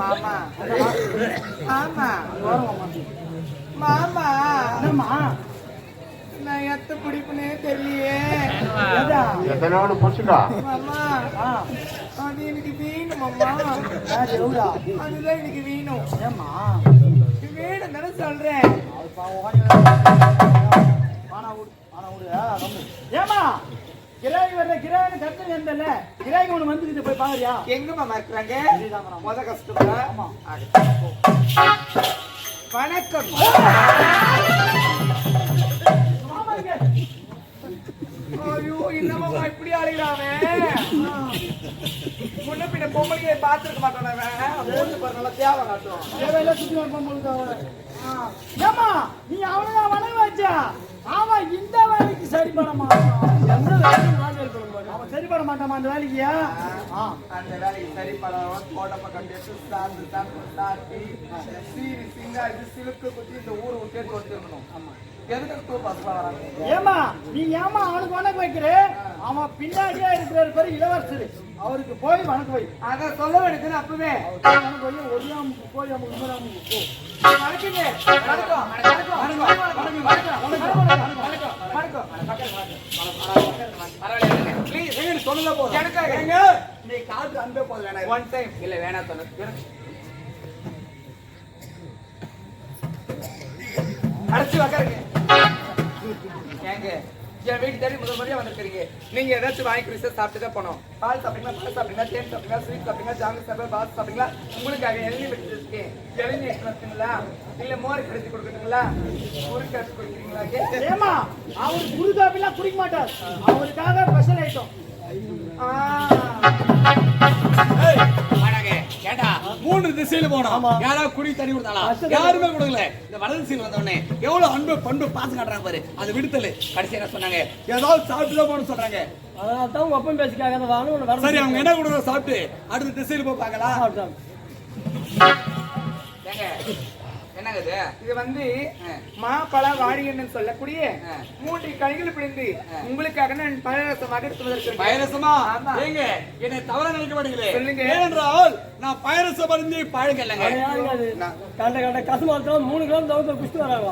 மாமா மாமா நான் எத்த பிடிப்புனே தெரியலையே ஏதா? புடிச்சுக்கா மாமா அது எனக்கு வேணும் மாமா அதுதான் எனக்கு வேணும் ஏம்மா வேணும் தானே சொல்றேன் விடு விடு கிராக்கி வர்ற கிராக்கி கத்து வந்தல. கிராக்கி ஒன்று வந்துக்கிட்டு போய் பாக்குறியா எங்க மாமா இருக்கிறாங்க. முத கஷ்டமா ஆமா. வணக்கம். ஐயோ என்னமாமா இப்படி அழைக்கிறானே முன்ன பின்ன பொம்பளையை பார்த்துருக்க மாட்டானே மூணு பேர் நல்லா தேவை காட்டும். தேவையில்ல சுத்தி அவனை. ஆ. ஏம்மா நீ அவனைதான் வணங்க வச்சா? அவன் இந்த வேலைக்கு மாட்டான் எந்த help பண்ண சரிபட மாட்டாமா அந்த வேலைக்கு அந்த வேலைக்கு சரி படம் தோட்ட பக்கம் கட்டி சாந்து சாந்து சாத்தி சீரி சிங்காரி சிலுக்கு குத்தி இந்த ஊர் விட்டே கொடுத்துருக்கணும் ஆமா ஏமா நீ ஏமா அவனுக்கு வணக்கம் வைக்கிற அவன் பின்னாடியே இருக்கிற பேரு இளவரசர் அவருக்கு போய் வணக்கம் வை அத சொல்ல வேண்டியது அப்பவே வணக்கம் வை ஒரு அமுக்கு போய் அமுக்கு இன்னொரு அமுக்கு போ வணக்கங்க வணக்கம் வணக்கம் வணக்கம் வணக்கம் வணக்கம் ப்ளீஸ் சொல்லுங்க போதும். எனக்காக. நீ காட்டு அன்பே போதும் வேணாம் ஒன் டைம் இல்ல வேணாம் சொன்ன அடைச்சு உக்காருங்க. ஏங்க என் வீட்டு தேடி முதல் முறையா வந்திருக்கீங்க நீங்க ஏதாச்சும் வாங்கி குடிச்சு சாப்பிட்டு தான் போனோம் பால் சாப்பிட்டீங்களா பால் சாப்பிட்டீங்களா தேன் சாப்பிட்டீங்களா ஸ்வீட் சாப்பிட்டீங்களா ஜாங்கு சாப்பிட்டா பால் சாப்பிட்டீங்களா? உங்களுக்காக எழுதி வச்சிருக்கேன். எழுதி வச்சுங்களா இல்ல மோர் கடிச்சு கொடுக்குறீங்களா முறுக்கு கடிச்சு கொடுக்குறீங்களா? ஏமா அவர் குரு காப்பிலாம் குடிக்க மாட்டார். அவருக்காக ஸ்பெஷல் ஐட்டம் மூணு திசையில போனோம். யாராவது குடி தண்ணி கொடுத்தாளா? யாருமே கொடுக்கல. இந்த வலது திசையில வந்தவொடனே எவ்வளவு அன்பு பண்பு பாசம் காட்டுறாங்க பாரு. அது விடுத்தல கடைசி என்ன சொன்னாங்க? ஏதாவது சாப்பிட்டு தான் சொல்றாங்க. அதனால தான் உங்க அப்பன் பேசிக்காக சரி அவங்க என்ன கொடுக்குறோம் சாப்பிட்டு அடுத்த திசையில போய் பார்க்கலாம். என்னங்க இது வந்து ஆ. மாப்பழ வாடின்னு சொல்லக்கூடிய. மூன்று கனிகள் பிடிந்து உங்களுக்காக நான் வந்திருக்கிறேன் பயரசமா. ஏங்க என்னை தவற நினைக்க மாட்டீங்களே சொல்லுங்க. ஏனென்றால் நான் அது யாருங்க அது? கண்ட கண்ட கசுமாத்திரம் மூணு கிலோ தவிர்த்து குடிச்சிட்டு வராங்க.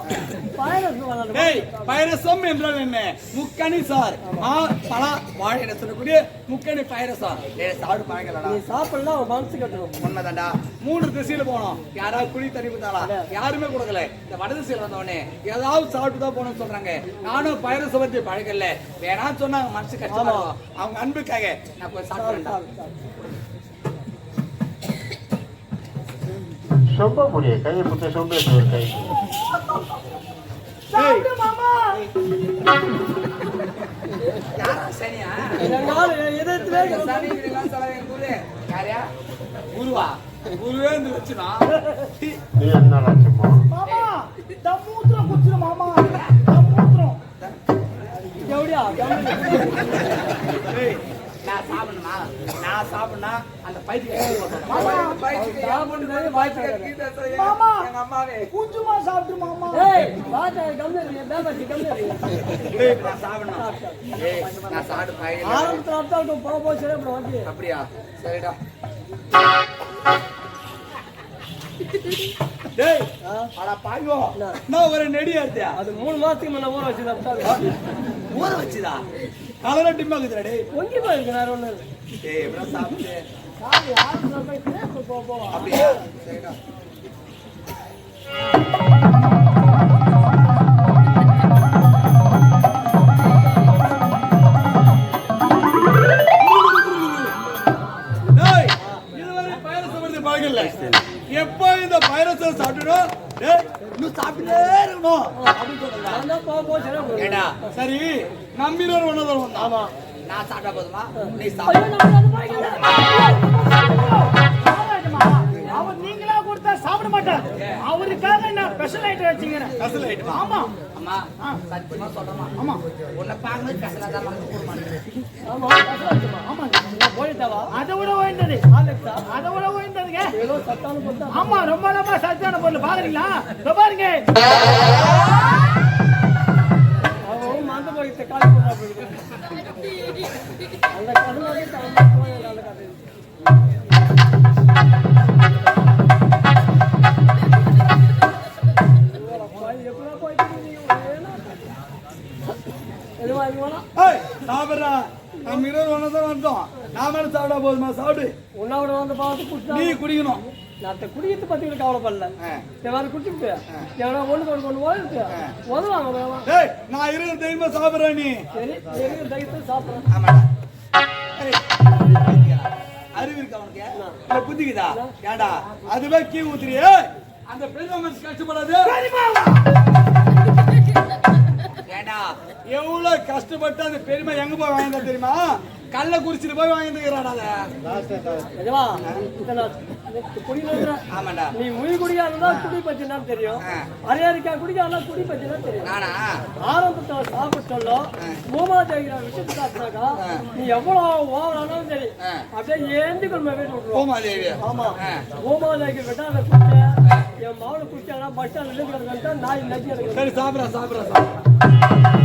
பயரசம் என்றால் என்ன? முக்கணி சார். மா பழ வாழை என சொல்லக்கூடிய முக்கணி டேய் சாப்பிடு பழங்கலடா நீ சாப்பிடலாம் மனசு கட்டணும் உண்மைதான்டா. மூணு திசையில போனோம். யாராவது குழி தண்ணி கொடுத்தாளா யாருமே கொடுக்கல. இந்த வட திசையில வந்தவொடனே ஏதாவது சாப்பிட்டு தான் போகணும்னு சொல்றாங்க. நானும் பயரசம் பத்தி பழகல. வேணா சொன்னாங்க மனசு கஷ்டமா. அவங்க அன்புக்காக நான் போய் சாப்பிடுறேன் சொம்ப முடிய கையை புத்த சொம்ப ஒரு கை. சனியா? யாரையா குருவா குருவே இந்த வச்சுனா நீ என்ன லட்சமோ மாமா தம்மூத்திரம் குச்சிரு மாமா. தம்மூத்திரம். எப்படியா நான் சாப்பிடணுமா? நான் சாப்பிடனா அந்த பைத்தியம் மாமா கொஞ்சமா சாப்பிடு மாமா. நான் சாப்பிடணும். ஏய் நான் சாப்பிட்டு ஆரம்பத்தில் அப்படியா? சரிடா. டேய் அட என்ன? நான் ஒரு நெடியா இருந்தியா அது மூணு மாசத்துக்கு முன்ன ஊற வச்சு தான் ஊற வச்சுதா? கலரா டிம்மாக்குதுடா டேய். பொங்கி போயிருக்கு வேற ஒண்ணு. இல்லை. டேய் எப்படா சாப்பிட்டு போய் அப்படியா? சரிடா. இன்னும் சாப்பிட்டே இருக்கணும். அப்படின்னு போக சரி நம்பினோர் வந்தான். ஆமா. நான் சாப்பிட்டா போதுமா? நீ சாப்பிடு. நீங்களா கொடுத்தா சாப்பிட மாட்டார் அவருக்காக ஸ்பெஷல் ஐட்டம் வச்சுக்கிறேன். கசல் ஆயிட்டுமா ஆமா. அம்மா சத்தியமா சொல்றமா ஆமா. உன்னை பார்க்கும்போது கசலா தான் மனசு கூடுமான்னு ஆமா, போயிட்டாவா? அதை விட ஆலெக்ஸா? அதை விட உயர்ந்ததுங்க. ஏதோ சத்தான பொருள். ஆமா ரொம்ப ரொம்ப சத்தான பொருள். பாக்குறீங்களா? இதோ பாருங்க. மந்த போயிட்டு காலி போயிருக்கு. அந்த கருமாதி சாப்பிடுறா. நம்ம இருவர் ஒண்ணாதான் வந்தோம். நாம என்ன சாப்பிட்டா போதுமா? சாப்பிடு. உன்னோட வந்து பார்த்து நீ குடிக்கணும். நான் குடிக்கிறது பத்தி கூட கவலைப்படல. எவரும் குடிச்சுட்டு எவனா ஒண்ணு கொண்டு கொண்டு போயிட்டு உதவாங்க நான் இருக்கிற தைரியமா சாப்பிடுறேன் நீ. சரி சரி தைரியத்தை சாப்பிட்றேன் ஆமாடா. அறிவு இருக்கா உனக்கு? புத்திக்குதா? ஏன்டா, அதுவே கீ ஊத்துறியே. அந்த பெரியம்மா மனசு கஷ்டப்படாது. எவ்வளவு கஷ்டப்பட்டு அந்த பெருமை எங்க போய் வாங்கினா தெரியுமா? கள்ளக்குறிச்சியில போய் வாங்கிட்டுக்கிறாடா நீ முய் குடிக்காரனா குடி தான் தெரியும். அரையாரிக்கா குடிக்காரனா குடி தான் தெரியும். நானா? ஆரம்பத்துல சாப்பிட்டோம் மூமா தேய்கிற விஷயத்தை சாப்பிட்டாக்கா நீ எவ்வளவு ஓவரானாலும் சரி. அப்படியே ஏந்தி கொண்டு வீட்டு விட்டுருவோம் ஆமா. மூமா தேய்க்கு விட்டா அதை என் மாவளை குடிச்சாங்கன்னா பஸ் ஸ்டாண்ட் நின்று நாய் நச்சு எடுக்கணும் சரி சாப்பிட்றேன் சாப்பிட்றேன் சாப்பிட்றேன்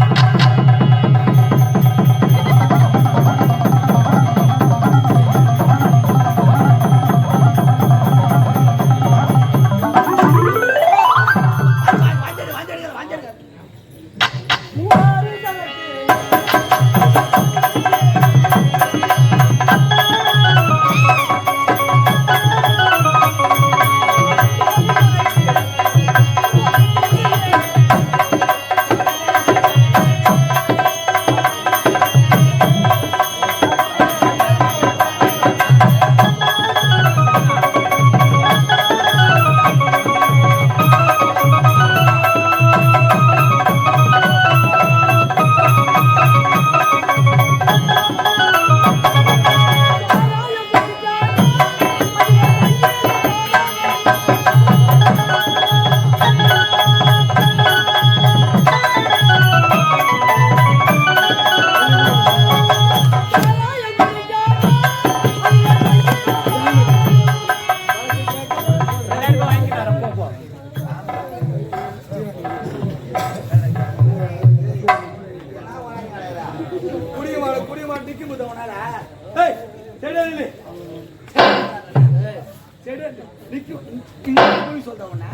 சொல்ற உன்ன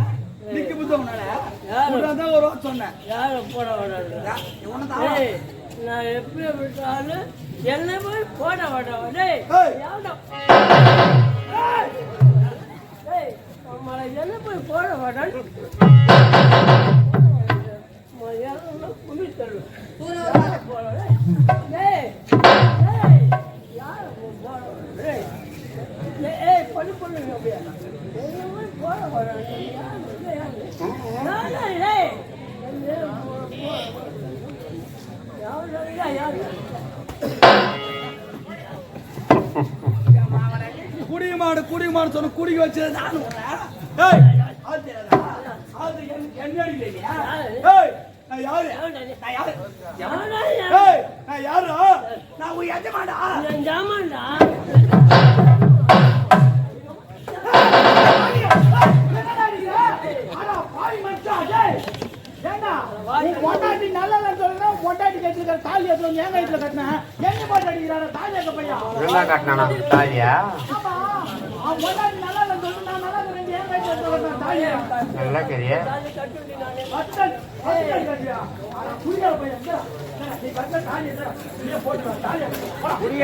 நிக்க உன்னால தான் ஒரு சொன்னேன் யாரும் போட விடாது நான் எப்படி விட்டாலும் என்ன போய் போட மாட்டேன் டேய் டேய், நம்மளை என்ன போய் போட மாட்டேன் குடி தரு போட யாரு ஏய் குடிக்க மாடு சொன்ன குடி வச்சது நானும் என்ன? நான் யாரு? நான் யாரு? நான் யாரு நான் உன் எஜமாண்டா ஜாமான்டா. கட்டிருக்கிற தாலி எடுத்து வந்து என் வயிற்றுல கட்டினேன் எங்க போட்டு அடிக்கிறாரு? தாலி எங்க பையன். நல்லா காட்டினானா? தாலியா? நல்லா கரிய கட்டுண்டி